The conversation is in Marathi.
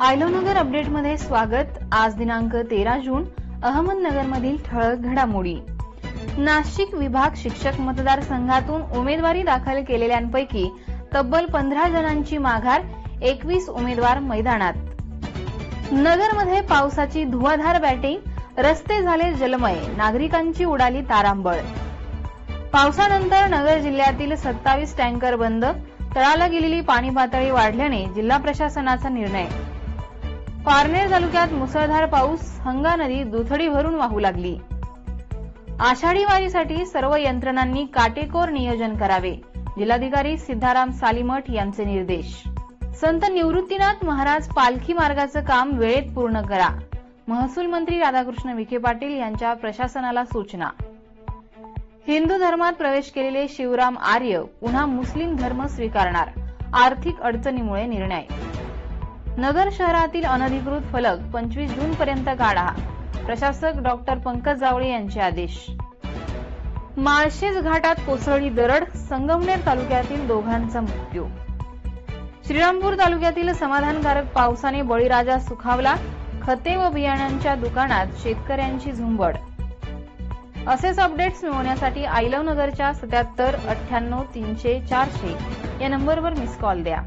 आयलोनगर अपडेटमध्ये स्वागत. आज दिनांक तेरा जून अहमदनगरमधील ठळक घडामोडी. नाशिक विभाग शिक्षक मतदारसंघातून उमेदवारी दाखल केलेल्यांपैकी तब्बल पंधरा जणांची माघार एकवीस उमेदवार मैदानात. नगरमध्ये पावसाची धुवाधार बॅटिंग रस्ते झाले जलमय नागरिकांची उडाली तारांबळ. पावसानंतर नगर जिल्ह्यातील सत्तावीस टँकर बंद तळाला गेलेली पाणी पातळी वाढल्याने जिल्हा प्रशासनाचा निर्णय. पारनेर तालुक्यात मुसळधार पाऊस हंगा नदी दुथडी भरून वाहू लागली. आषाढी वारीसाठी सर्व यंत्रणांनी काटेकोर नियोजन करावे जिल्हाधिकारी सिद्धाराम सालीमठ यांचे निर्देश. संत निवृत्तीनाथ महाराज पालखी मार्गाचं काम वेळेत पूर्ण करा. महसूल मंत्री राधाकृष्ण विखे पाटील यांच्या प्रशासनाला सूचना. हिंदू धर्मात प्रवेश केलेले शिवराम आर्य पुन्हा मुस्लिम धर्म स्वीकारणार आर्थिक अडचणीमुळे निर्णय. नगर शहरातील अनधिकृत फलक पंचवीस जून पर्यंत काढा प्रशासक डॉक्टर पंकज जावळे यांचे आदेश. माळशेज घाटात कोसळली दरड संगमनेर तालुक्यातील दोघांचा मृत्यू. श्रीरामपूर तालुक्यातील समाधानकारक पावसाने बळीराजा सुखावला खते व बियाण्यांच्या दुकानात शेतकऱ्यांची झुंबड. असेच अपडेट्स मिळवण्यासाठी आयलव नगरच्या सत्याहत्तर अठ्ठ्याण्णव तीनशे चारशे या नंबरवर मिस कॉल द्या.